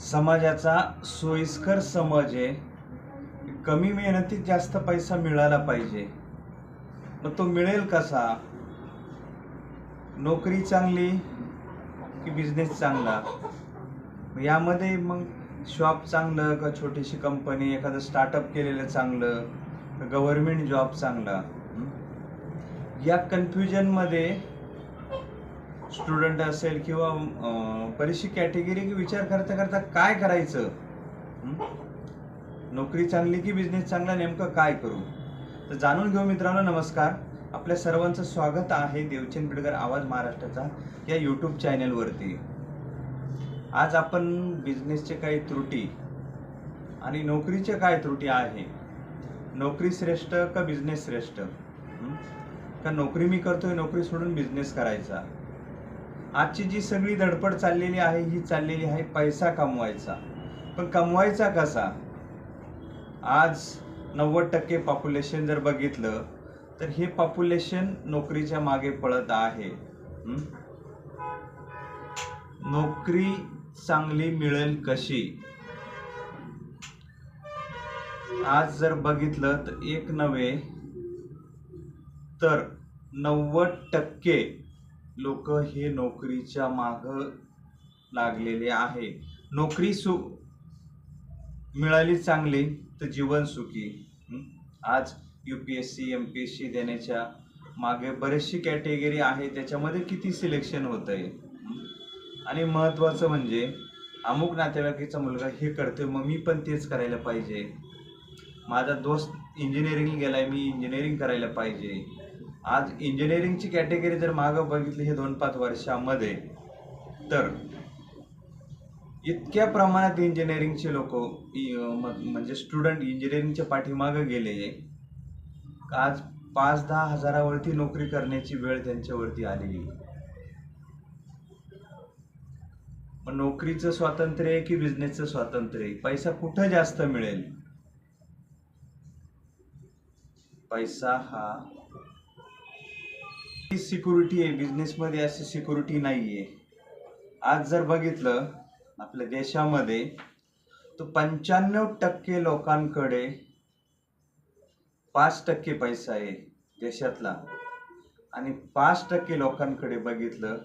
समाजाचा सोयीस्कर समाज आहे. कमी मेहनतीत जास्त पैसा मिळाला पाहिजे. मग तो मिळेल कसा? नोकरी चांगली की बिझनेस चांगला? यामध्ये मग शॉप चांगलं का छोटीशी कंपनी एखादं स्टार्टअप केलेलं चांगलं गव्हर्मेंट जॉब चांगला? या कन्फ्युजनमध्ये स्टुडंट असेल किंवा बरीचशी कॅटेगरी विचार करता करता काय करायचं? नोकरी चांगली की बिझनेस चांगला नेमकं काय करू? तर जाणून घेऊ मित्रांनो नमस्कार. आपल्या सर्वांचं स्वागत आहे देवचंद बिडकर आवाज महाराष्ट्राचा या यूट्यूब चॅनलवरती आज आपण बिझनेसचे काही त्रुटी आणि नोकरीचे काय त्रुटी आहे? नोकरी श्रेष्ठ का बिझनेस श्रेष्ठ? का नोकरी मी करतोय नोकरी सोडून बिझनेस करायचा? आजची जी सगळी धडपड चाललेली आहे ही चाललेली आहे पैसा कमवायचा. पण कमवायचा कसा? आज नव्वद टक्के पॉप्युलेशन जर बघितलं तर हे पॉप्युलेशन नोकरीच्या मागे पळत आहे. नोकरी चांगली मिळेल कशी? आज जर बघितलं तर एक नव्हे तर नव्वद टक्के लोक हे नोकरीच्या माग लागलेले आहे. नोकरी सु मिळाली चांगली तर जीवन सुखी. आज U P S C M P S C देण्याच्या मागे बरेचशी कॅटेगरी आहे. त्याच्यामध्ये किती सिलेक्शन होत आहे आणि महत्त्वाचं म्हणजे अमुक नातेवाईकाचा मुलगा हे करतोय मग मी पण तेच करायला पाहिजे. माझा दोस्त इंजिनिअरिंग गेलाय मी इंजिनिअरिंग करायला पाहिजे. आज इंजिनिअरिंगची कॅटेगरी जर मागं बघितली हे दोन पाच वर्षामध्ये तर इतक्या प्रमाणात इंजिनिअरिंगचे लोक म्हणजे स्टुडंट इंजिनिअरिंगच्या पाठीमागं गेले आज पाच दहा हजारावरती नोकरी करण्याची वेळ त्यांच्यावरती आलेली? मग नोकरीचं स्वातंत्र्य आहे की बिझनेसचं स्वातंत्र्य आहे? पैसा कुठं जास्त मिळेल? पैसा हा सिक्युरिटी आहे बिझनेसमध्ये अशी सिक्युरिटी नाही आहे आज जर बघितलं आपल्या देशामध्ये तो पंच्याण्णव टक्के लोकांकडे पाच टक्के पैसा आहे देशातला. आणि पाच टक्के लोकांकडे बघितलं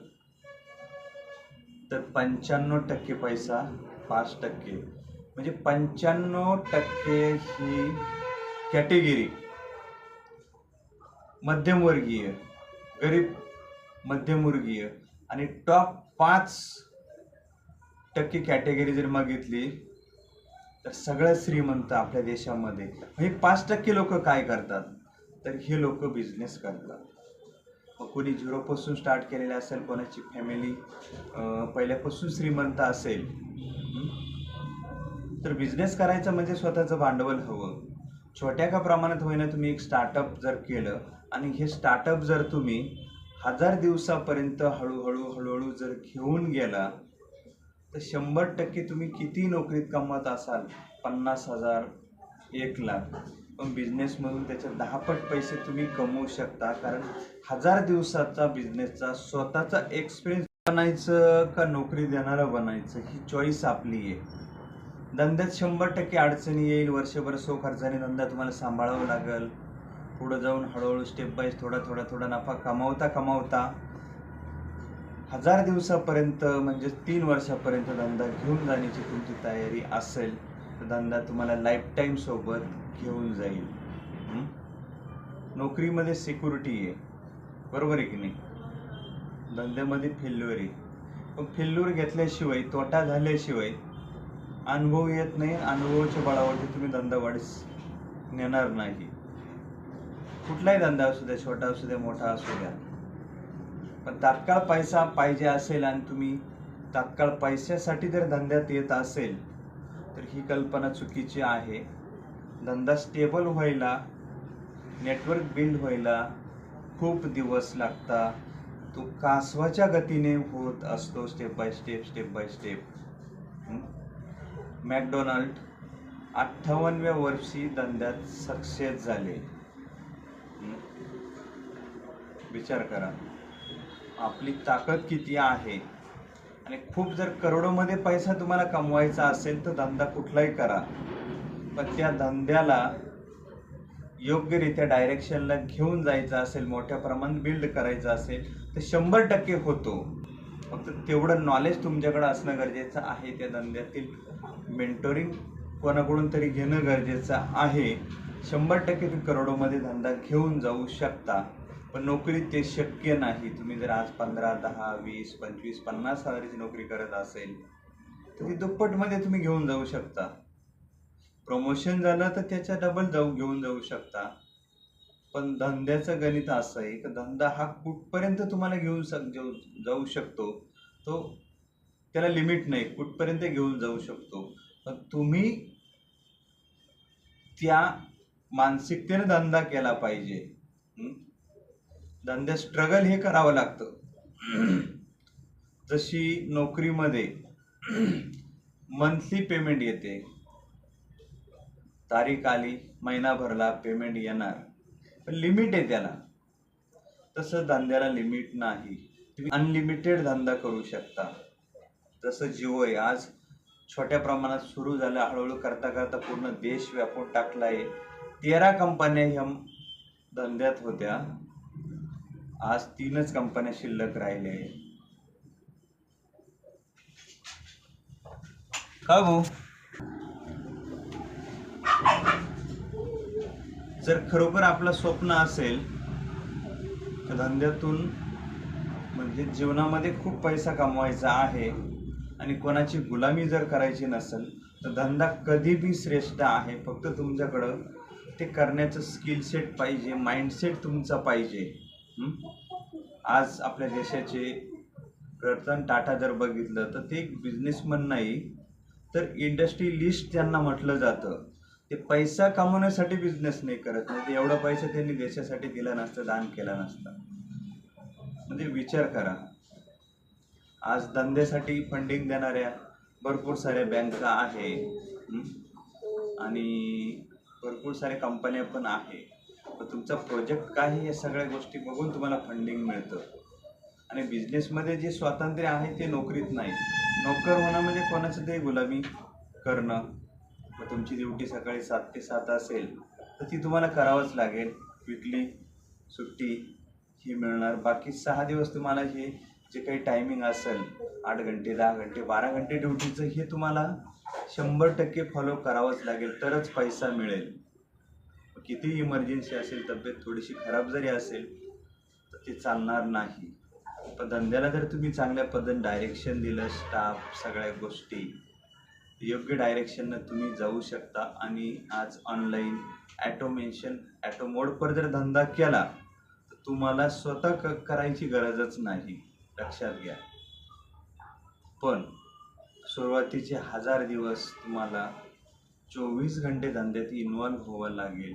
तर पंच्याण्णव टक्के पैसा पाच टक्के. म्हणजे पंच्याण्णव टक्के ही कॅटेगरी मध्यमवर्गीय. गरीब मध्यमवर्गीय आणि टॉप पाच टक्के कॅटेगरी जर मागितली तर सगळ्यात श्रीमंत आपल्या देशामध्ये. हे पाच टक्के लोक काय करतात? तर हे लोक बिझनेस करतात. मग कोणी झिरोपासून स्टार्ट केलेले असेल कोणाची फॅमिली पहिल्यापासून श्रीमंत असेल तर बिझनेस करायचं म्हणजे स्वतःचं भांडवल हवं. छोट्या का प्रमाणात होईना तुम्ही एक स्टार्टअप जर केलं आणि हे स्टार्टअप जर तुम्ही हजार दिवसापर्यंत हळूहळू हळूहळू जर घेऊन गेला तर शंभर टक्के तुम्ही किती नोकरीत कमवत असाल? पन्नास हजार एक लाख. पण बिझनेसमधून त्याचे दहापट पैसे तुम्ही कमवू शकता कारण हजार दिवसाचा बिझनेसचा स्वतःचा एक्सपिरियन्स बनायचं का नोकरी देणारा बनायचं ही चॉईस आपली आहे. धंद्यात शंभर टक्के अडचणी येईल. वर्षभर सो खर्चाने धंदा तुम्हाला सांभाळावा लागेल. पुढं जाऊन हळूहळू स्टेप बाय थोडा थोडा थोडा नफा कमावता कमावता हजार दिवसापर्यंत म्हणजे तीन वर्षापर्यंत धंदा घेऊन जाण्याची तुमची तयारी असेल तर धंदा तुम्हाला लाईफ टाईम सोबत घेऊन जाईल. नोकरीमध्ये सिक्युरिटी आहे. बरोबर आहे की नाही? धंद्यामध्ये फेल्युअर आहे. पण फेल्युअर घेतल्याशिवाय तोटा झाल्याशिवाय अनुभव येत नाही अनुभवाच्या बळावरती तुम्ही धंदा वाढीस नेणार नाही. कुठलाही धंदा असू द्या छोटा असू द्या मोठा असू द्या. पण तात्काळ पैसा पाहिजे असेल आणि तुम्ही तात्काळ पैशासाठी जर धंद्यात येत असेल तर ही कल्पना चुकीची आहे. धंदा स्टेबल व्हायला नेटवर्क बिल्ड व्हायला खूप दिवस लागतात. तो कासवाच्या गतीने होत असतो step by step step by step McDonald अठ्ठावन्नव्या वर्षी धंद्यात सक्सेस झाले. विचार करा. आपली ताकद किती आहे? आणि खूप जर करोडोमध्ये पैसा तुम्हाला कमवायचा असेल तर धंदा कुठलाही करा. पण त्या धंद्याला योग्यरित्या डायरेक्शनला घेऊन जायचं असेल मोठ्या प्रमाणात बिल्ड करायचं असेल तर शंभर टक्के होतो. फक्त तेवढं नॉलेज तुमच्याकडे असणं गरजेचं आहे त्या धंद्यातील. मेंटोरिंग कोणाकडून तरी घेणं गरजेचं आहे. शंभर टक्के तुम्ही करोडोमध्ये धंदा घेऊन जाऊ शकता. पण नोकरीत ते शक्य नाही. तुम्ही जर आज पंधरा दहा वीस पंचवीस पन्नास हजाराची नोकरी करत असेल तर ती दुप्पटमध्ये तुम्ही घेऊन जाऊ शकता. प्रमोशन झालं तर त्याच्या डबल जाऊ घेऊन जाऊ शकता. पण धंद्याचं गणित असं आहे की धंदा हा कुठपर्यंत तुम्हाला घेऊन सक जाऊ जाऊ शकतो तो त्याला लिमिट नाही कुठपर्यंत घेऊन जाऊ शकतो. पण तुम्ही त्या मानसिकतेने धंदा केला पाहिजे. धंद्यात स्ट्रगल हे करावं लागतं. जशी नोकरीमध्ये मंथली पेमेंट येते. तारीख आली महिना भरला पेमेंट येणार. पण लिमिट आहे त्याला. तसं धंद्याला लिमिट नाही. तुम्ही अनलिमिटेड धंदा करू शकता. जसं जिओ आहे आज छोट्या प्रमाणात सुरू झालं हळूहळू करता करता पूर्ण देश व्यापून टाकला आहे. तेरा कंपन्या ह्या धंद्यात होत्या. आज तीनच कंपन्या शिल्लक राहिल्या आहे का भाऊ? जर खरोखर आपलं स्वप्न असेल तर धंद्यातून म्हणजे जीवनामध्ये खूप पैसा कमवायचा आहे. आणि कोणाची गुलामी जर करायची नसेल तर धंदा कधी बी श्रेष्ठ आहे फक्त तुमच्याकडं ते करण्याचं स्किल सेट पाहिजे माइंडसेट तुमचा पाहिजे. आज आपल्या देशाचे रतन टाटा जर बघितलं तर ते एक बिझनेसमन नाही तर इंडस्ट्रियलिस्ट त्यांना म्हटलं जातं. ते पैसा कमवण्यासाठी बिझनेस नाही करत नाही ते एवढा पैसा त्यांनी देशासाठी दिला नसतं दान केला नसता. म्हणजे विचार करा. आज धंद्यासाठी फंडिंग देणाऱ्या भरपूर साऱ्या बँका आहे. आणि भरपूर साऱ्या कंपन्या पण आहे. तुमचा प्रोजेक्ट काय या सगळ्या गोष्टी बघून तुम्हाला फंडिंग मिळतं. आणि बिझनेसमध्ये जे स्वातंत्र्य आहे ते नोकरीत नाही. नोकर होणं म्हणजे कोणाचं तरी गुलामी करणं. मग तुमची ड्युटी सकाळी सात ते सात असेल तर ती तुम्हाला करावंच लागेल. विकली सुट्टी ही मिळणार. बाकी सहा दिवस तुम्हाला हे जे काही टायमिंग असेल आठ घंटे दहा घंटे बारा घंटे ड्युटीचं हे तुम्हाला शंभर टक्के फॉलो करावंच लागेल तरच पैसा मिळेल. किती इमर्जन्सी असेल तब्येत थोडीशी खराब जरी असेल तर ते चालणार नाही. पण धंद्याला जर तुम्ही चांगल्या पद्धतीने डायरेक्शन दिलं स्टाफ सगळ्या गोष्टी योग्य डायरेक्शननं तुम्ही जाऊ शकता. आणि आज ऑनलाईन ॲटोमेशन ॲटो मोडवर जर धंदा केला तर तुम्हाला स्वतः क करायची गरजच नाही. लक्षात घ्या. पण सुरुवातीचे हजार दिवस तुम्हाला चोवीस घंटे धंद्यात इन्व्हॉल्व व्हावं लागेल.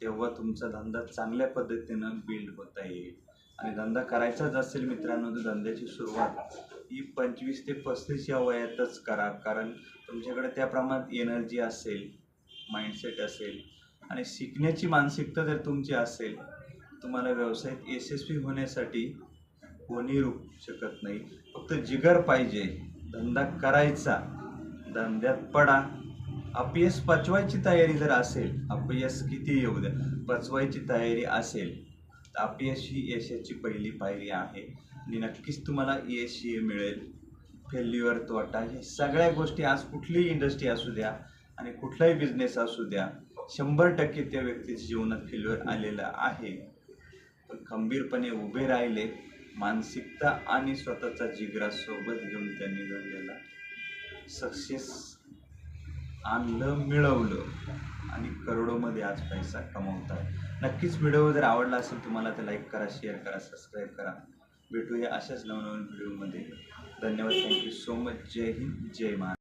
तेव्हा तुमचा धंदा चांगल्या पद्धतीनं बिल्ड होता येईल. आणि धंदा करायचाच असेल मित्रांनो तर धंद्याची सुरुवात ही पंचवीस ते पस्तीस या वयातच करा. कारण तुमच्याकडे त्या प्रमाणात एनर्जी असेल माइंडसेट असेल आणि शिकण्याची मानसिकता जर तुमची असेल तुम्हाला व्यवसायात यशस्वी होण्यासाठी कोणी रोखू शकत नाही. फक्त जिगर पाहिजे. धंदा करायचा. धंद्यात पडा. अपयश पचवायची तयारी जर असेल अपयश किती येऊ द्या पचवायची तयारी असेल तर अपयश ही यशाची पहिली पायरी आहे. आणि नक्कीच तुम्हाला यश हे मिळेल. फेल्युअर तोटा हे सगळ्या गोष्टी आज कुठलीही इंडस्ट्री असू द्या आणि कुठलाही बिझनेस असू द्या शंभर टक्के त्या व्यक्तीच्या जीवनात फेल्युअर आलेलं आहे. पण खंबीरपणे उभे राहिले. मानसिकता आणि स्वतःचा जिगरा सोबत घेऊन त्यांनी घडलेला सक्सेस आणलं मिळवलं आणि करोडोमध्ये आज पैसा कमवतात. नक्कीच व्हिडिओ जर आवडला असेल तुम्हाला तर लाईक करा शेअर करा सबस्क्राईब करा. भेटूया अशाच नवनवीन व्हिडिओमध्ये धन्यवाद. थँक्यू सो मच जय हिंद. जय महाराज